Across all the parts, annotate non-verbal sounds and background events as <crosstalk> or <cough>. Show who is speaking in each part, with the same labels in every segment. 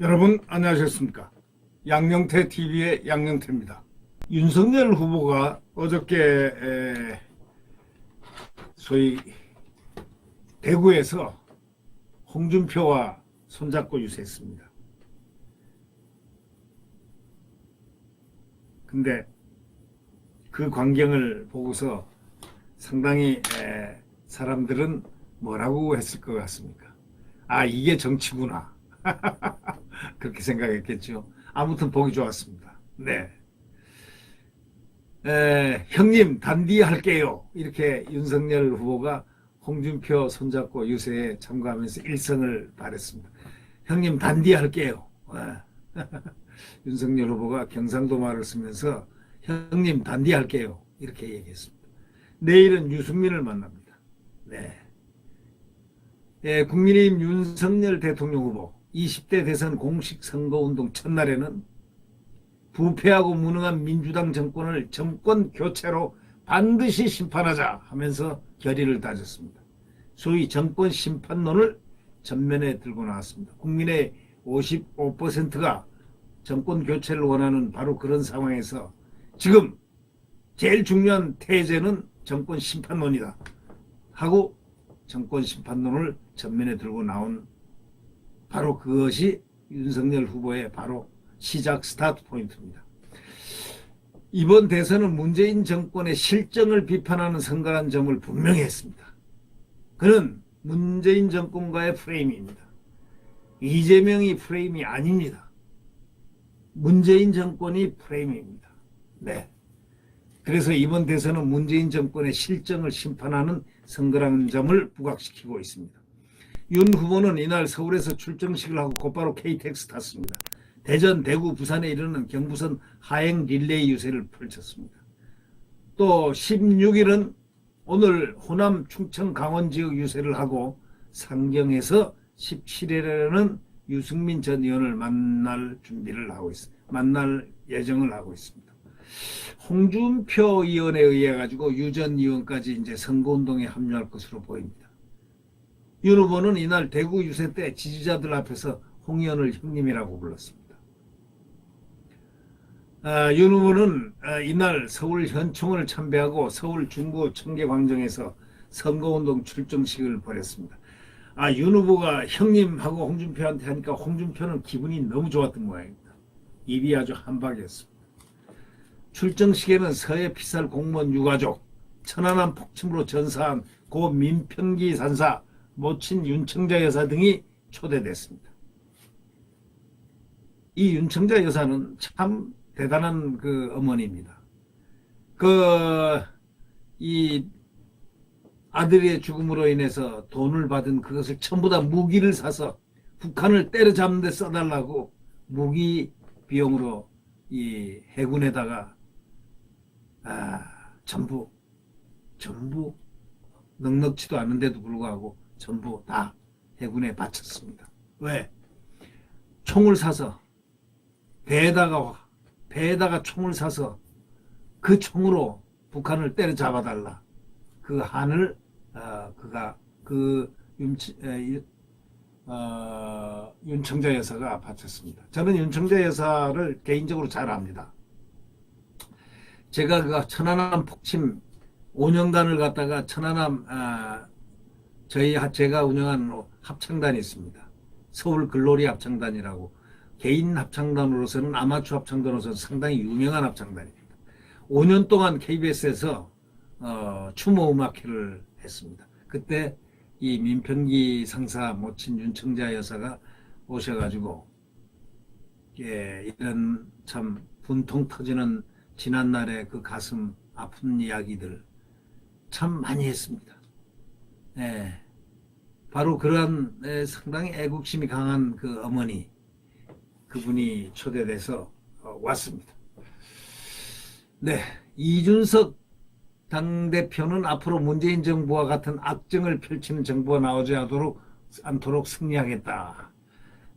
Speaker 1: 여러분 안녕하셨습니까? 양영태 TV의 양영태입니다. 윤석열 후보가 어저께 에, 소위 대구에서 홍준표와 손잡고 유세했습니다. 근데 그 광경을 보고서 상당히 에, 사람들은 뭐라고 했을 것 같습니까? 아 이게 정치구나. <laughs> 그렇게 생각했겠죠. 아무튼 보기 좋았습니다. 네. 에, 형님 단디 할게요. 이렇게 윤석열 후보가 홍준표 손잡고 유세에 참가하면서 일성을 발했습니다. 형님 단디 할게요. 에. <laughs> 윤석열 후보가 경상도 말을 쓰면서 형님 단디 할게요. 이렇게 얘기했습니다. 내일은 유승민을 만납니다. 네. 예, 국민의힘 윤석열 대통령 후보 20대 대선 공식 선거운동 첫날에는 부패하고 무능한 민주당 정권을 정권 교체로 반드시 심판하자 하면서 결의를 다졌습니다. 소위 정권 심판론을 전면에 들고 나왔습니다. 국민의 55%가 정권 교체를 원하는 바로 그런 상황에서 지금 제일 중요한 태제는 정권 심판론이다 하고 정권 심판론을 전면에 들고 나온 바로 그것이 윤석열 후보의 바로 시작 스타트 포인트입니다. 이번 대선은 문재인 정권의 실정을 비판하는 선거란 점을 분명히 했습니다. 그는 문재인 정권과의 프레임입니다. 이재명이 프레임이 아닙니다. 문재인 정권이 프레임입니다. 네. 그래서 이번 대선은 문재인 정권의 실정을 심판하는 선거라는 점을 부각시키고 있습니다. 윤 후보는 이날 서울에서 출정식을 하고 곧바로 KTX 탔습니다. 대전, 대구, 부산에 이르는 경부선 하행 릴레이 유세를 펼쳤습니다. 또 16일은 오늘 호남, 충청, 강원 지역 유세를 하고 상경에서 17일에는 유승민 전 의원을 만날 준비를 하고 있습니다. 만날 예정을 하고 있습니다. 홍준표 의원에 의해 가지고 유전 의원까지 이제 선거운동에 합류할 것으로 보입니다. 윤 후보는 이날 대구 유세 때 지지자들 앞에서 홍 의원을 형님이라고 불렀습니다. 아, 윤 후보는 아, 이날 서울 현충을 참배하고 서울 중구 청계광장에서 선거운동 출정식을 벌였습니다. 아, 윤 후보가 형님하고 홍준표한테 하니까 홍준표는 기분이 너무 좋았던 모양입니다. 입이 아주 한박이었습니다. 출정식에는 서해 피살 공무원 유가족, 천안함 폭침으로 전사한 고 민평기 산사, 모친 윤청자 여사 등이 초대됐습니다. 이 윤청자 여사는 참 대단한 그 어머니입니다. 그, 이 아들의 죽음으로 인해서 돈을 받은 그것을 전부 다 무기를 사서 북한을 때려잡는 데 써달라고 무기 비용으로 이 해군에다가 아, 전부 전부 넉넉지도 않은데도 불구하고 전부 다 해군에 바쳤습니다. 왜? 총을 사서 배에다가 배에다가 총을 사서 그 총으로 북한을 때려잡아 달라. 그 한을 어, 그가 그 윤, 에, 어, 윤청자 여사가 바쳤습니다. 저는 윤청자 여사를 개인적으로 잘 압니다. 제가 그 천안함 폭침 5년간을 갖다가 천안함 아, 저희 하- 제가 운영하는 합창단이 있습니다. 서울 글로리 합창단이라고 개인 합창단으로서는 아마추어 합창단으로서는 상당히 유명한 합창단입니다. 5년 동안 KBS에서 어, 추모 음악회를 했습니다. 그때 이 민평기 상사 모친 윤청자 여사가 오셔가지고 예, 이런 참 분통 터지는 지난날의 그 가슴 아픈 이야기들 참 많이 했습니다. 예, 바로 그러한 예, 상당히 애국심이 강한 그 어머니 그분이 초대돼서 어, 왔습니다. 네, 이준석 당대표는 앞으로 문재인 정부와 같은 악정을 펼치는 정부가 나오지 않도록, 않도록 승리하겠다.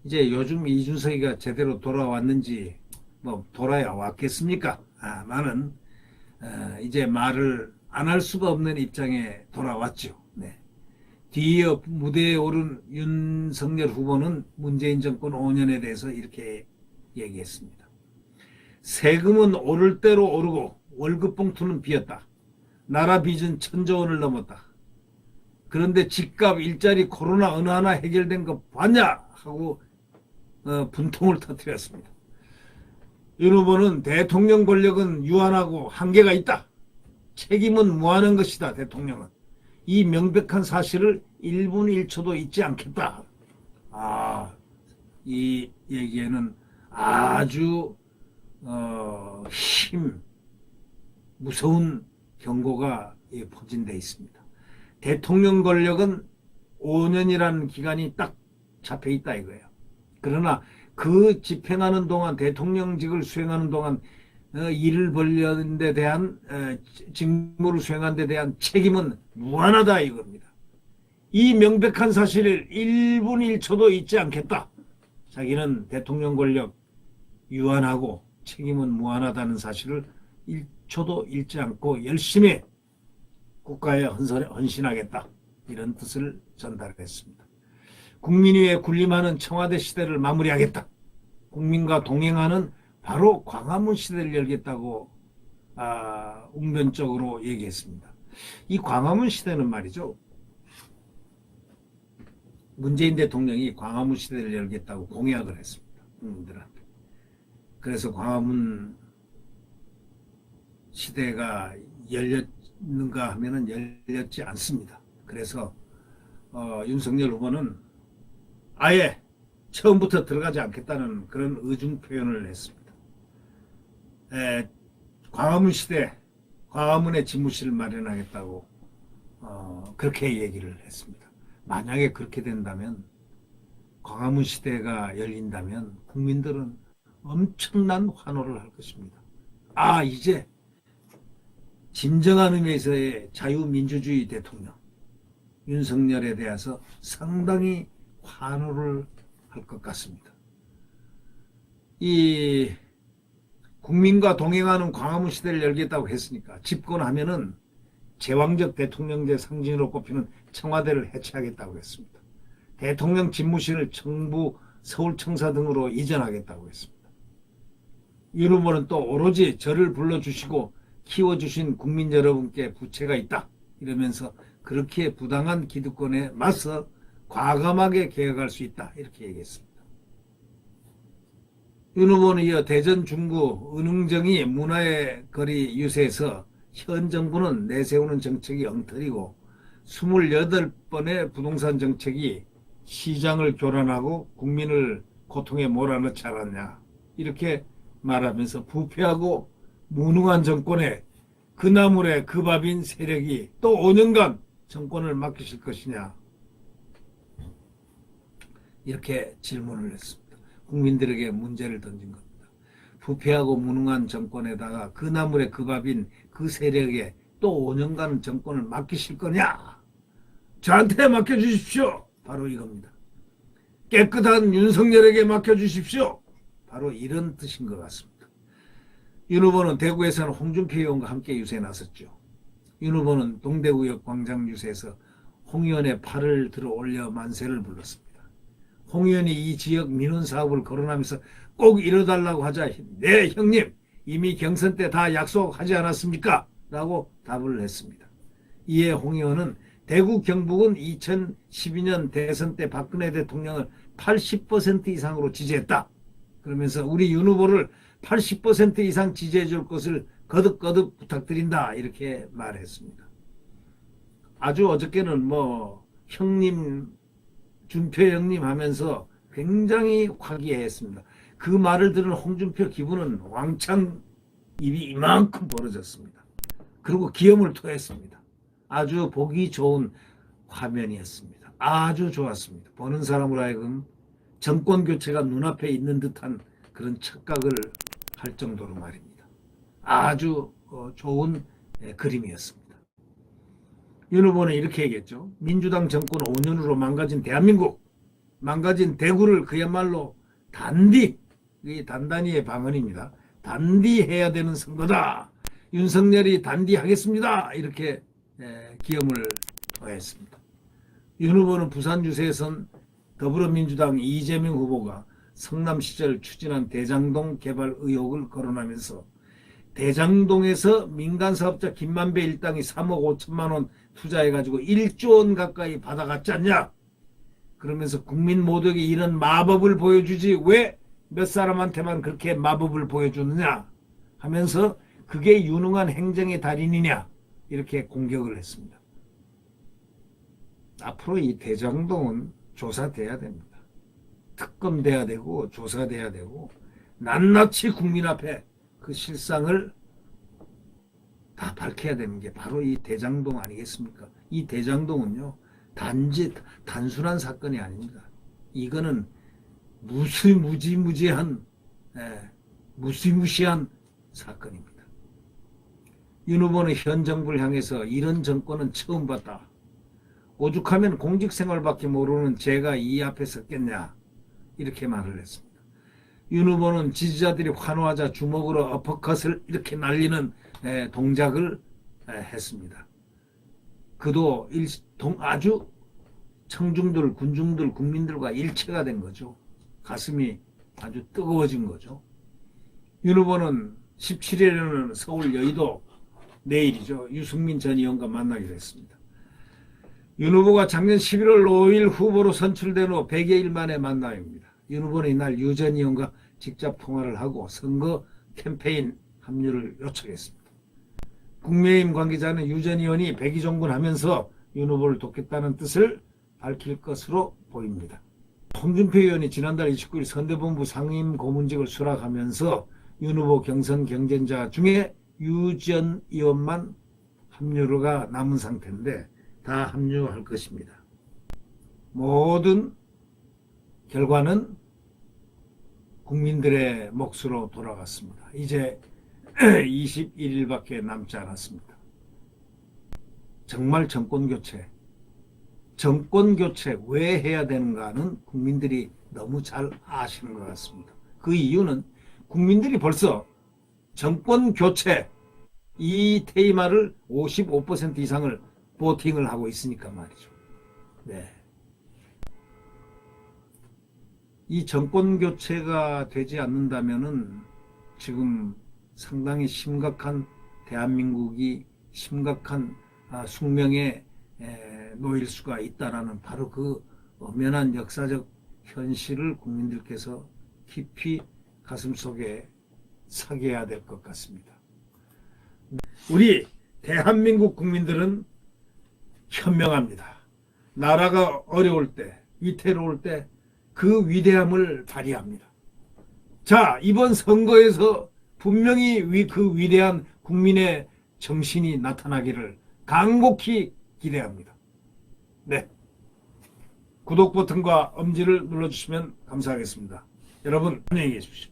Speaker 1: 이제 요즘 이준석이가 제대로 돌아왔는지 뭐 돌아야 왔겠습니까? 아, 나는 어, 이제 말을 안 할 수가 없는 입장에 돌아왔죠. 네. 뒤이어 무대에 오른 윤석열 후보는 문재인 정권 5년에 대해서 이렇게 얘기했습니다. 세금은 오를 대로 오르고 월급 봉투는 비었다. 나라 빚은 천조 원을 넘었다. 그런데 집값 일자리 코로나 어느 하나 해결된 거 봤냐 하고 어, 분통을 터뜨렸습니다. 윤 후보는 대통령 권력은 유한하고 한계가 있다. 책임은 무한한 것이다. 대통령은 이 명백한 사실을 1분 1초도 잊지 않겠다. 아, 이 얘기에는 아주 어, 힘 무서운 경고가 예, 포진돼 있습니다. 대통령 권력은 5년이라는 기간이 딱 잡혀 있다 이거예요. 그러나 그 집행하는 동안 대통령직을 수행하는 동안 어, 일을 벌리는 데 대한 어, 직무를 수행하는 데 대한 책임은 무한하다 이겁니다. 이 명백한 사실을 1분 1초도 잊지 않겠다. 자기는 대통령 권력 유한하고 책임은 무한하다는 사실을 1초도 잃지 않고 열심히 국가에 헌신하겠다. 이런 뜻을 전달했습니다. 국민 위에 군림하는 청와대 시대를 마무리하겠다. 국민과 동행하는 바로 광화문 시대를 열겠다고 아, 웅변적으로 얘기했습니다. 이 광화문 시대는 말이죠. 문재인 대통령이 광화문 시대를 열겠다고 공약을 했습니다. 국민들한테. 그래서 광화문 시대가 열렸는가 하면은 열렸지 않습니다. 그래서 어, 윤석열 후보는 아예 처음부터 들어가지 않겠다는 그런 의중 표현을 했습니다. 에, 광화문 시대, 광화문에 집무실을 마련하겠다고 어, 그렇게 얘기를 했습니다. 만약에 그렇게 된다면 광화문 시대가 열린다면 국민들은 엄청난 환호를 할 것입니다. 아 이제 진정한 의미에서의 자유민주주의 대통령 윤석열에 대해서 상당히 환호를 할 것 같습니다. 이 국민과 동행하는 광화문 시대를 열겠다고 했으니까 집권하면은 제왕적 대통령제 상징으로 꼽히는 청와대를 해체하겠다고 했습니다. 대통령 집무실을 청부, 서울청사 등으로 이전하겠다고 했습니다. 윤 후보는 또 오로지 저를 불러주시고 키워주신 국민 여러분께 부채가 있다. 이러면서 그렇게 부당한 기득권에 맞서 과감하게 개혁할 수 있다. 이렇게 얘기했습니다. 윤 후보는 이어 대전 중구 은흥정이 문화의 거리 유세에서 현 정부는 내세우는 정책이 엉터리고 28번의 부동산 정책이 시장을 교란하고 국민을 고통에 몰아넣지 않았냐. 이렇게 말하면서 부패하고 무능한 정권에 그 나물의 그 밥인 세력이 또 5년간 정권을 맡기실 것이냐. 이렇게 질문을 했습니다. 국민들에게 문제를 던진 겁니다. 부패하고 무능한 정권에다가 그 나물의 그 밥인 그 세력에 또 5년간 정권을 맡기실 거냐? 저한테 맡겨주십시오. 바로 이겁니다. 깨끗한 윤석열에게 맡겨주십시오. 바로 이런 뜻인 것 같습니다. 윤 후보는 대구에서는 홍준표 의원과 함께 유세에 나섰죠. 윤 후보는 동대구역 광장 유세에서 홍 의원의 팔을 들어 올려 만세를 불렀습니다. 홍 의원이 이 지역 민원 사업을 거론하면서 꼭 이뤄달라고 하자 네 형님 이미 경선 때 다 약속하지 않았습니까? 라고 답을 했습니다. 이에 홍 의원은 대구 경북은 2012년 대선 때 박근혜 대통령을 80% 이상으로 지지했다. 그러면서 우리 윤 후보를 80% 이상 지지해 줄 것을 거듭거듭 부탁드린다. 이렇게 말했습니다. 아주 어저께는 뭐 형님, 준표 형님 하면서 굉장히 화기애애했습니다. 그 말을 들은 홍준표 기분은 왕창 입이 이만큼 벌어졌습니다. 그리고 기염을 토했습니다. 아주 보기 좋은 화면이었습니다. 아주 좋았습니다. 보는 사람으로 하여금 정권 교체가 눈앞에 있는 듯한 그런 착각을 할 정도로 말입니다. 아주 어, 좋은 예, 그림이었습니다. 윤 후보는 이렇게 얘기했죠. 민주당 정권 5년으로 망가진 대한민국, 망가진 대구를 그야말로 단디, 이 단단히의 방언입니다. 단디 해야 되는 선거다. 윤석열이 단디하겠습니다. 이렇게 에, 기염을 더했습니다. 윤 후보는 부산 유세에선 더불어민주당 이재명 후보가 성남 시절 추진한 대장동 개발 의혹을 거론하면서 대장동에서 민간 사업자 김만배 일당이 3억 5천만 원 투자해가지고 1조 원 가까이 받아갔지 않냐? 그러면서 국민 모두에게 이런 마법을 보여주지 왜 몇 사람한테만 그렇게 마법을 보여주느냐 하면서 그게 유능한 행정의 달인이냐 이렇게 공격을 했습니다. 앞으로 이 대장동은 조사돼야 됩니다. 특검돼야 되고 조사돼야 되고 낱낱이 국민 앞에 그 실상을 다 밝혀야 되는 게 바로 이 대장동 아니겠습니까? 이 대장동은요 단지 단순한 사건이 아닙니다. 이거는 무시 무지무지한 예, 무시무시한 사건입니다. 윤 후보는 현 정부를 향해서 이런 정권은 처음 봤다. 오죽하면 공직생활밖에 모르는 제가 이 앞에 섰겠냐 이렇게 말을 했습니다. 윤 후보는 지지자들이 환호하자 주먹으로 어퍼컷을 이렇게 날리는 에, 동작을 에, 했습니다. 그도 일, 동, 아주 청중들, 군중들, 국민들과 일체가 된 거죠. 가슴이 아주 뜨거워진 거죠. 윤 후보는 17일에는 서울 여의도 내일이죠. 유승민 전 의원과 만나기로 했습니다. 윤 후보가 작년 11월 5일 후보로 선출된 후 100여일 만에 만남입니다. 윤 후보는 이날 유 전 의원과 직접 통화를 하고 선거 캠페인 합류를 요청했습니다. 국민의힘 관계자는 유 전 의원이 백의종군 하면서 윤 후보를 돕겠다는 뜻을 밝힐 것으로 보입니다. 홍준표 의원이 지난달 29일 선대본부 상임 고문직을 수락하면서 윤 후보 경선 경쟁자 중에 유 전 의원만 합류가 남은 상태인데 다 합류할 것입니다. 모든 결과는 국민들의 몫으로 돌아갔습니다. 이제 21일밖에 남지 않았습니다. 정말 정권 교체, 정권 교체 왜 해야 되는가는 국민들이 너무 잘 아시는 것 같습니다. 그 이유는 국민들이 벌써 정권 교체 이 테이마를 55% 이상을 보팅을 하고 있으니까 말이죠. 네. 이 정권 교체가 되지 않는다면은 지금 상당히 심각한 대한민국이 심각한 아, 숙명에 에, 놓일 수가 있다라는 바로 그 엄연한 역사적 현실을 국민들께서 깊이 가슴속에 사겨야 될 것 같습니다. 우리 대한민국 국민들은 현명합니다. 나라가 어려울 때, 위태로울 때 그 위대함을 발휘합니다. 자, 이번 선거에서 분명히 위, 그 위대한 국민의 정신이 나타나기를 간곡히 기대합니다. 네. 구독 버튼과 엄지를 눌러주시면 감사하겠습니다. 여러분, 안녕히 계십시오.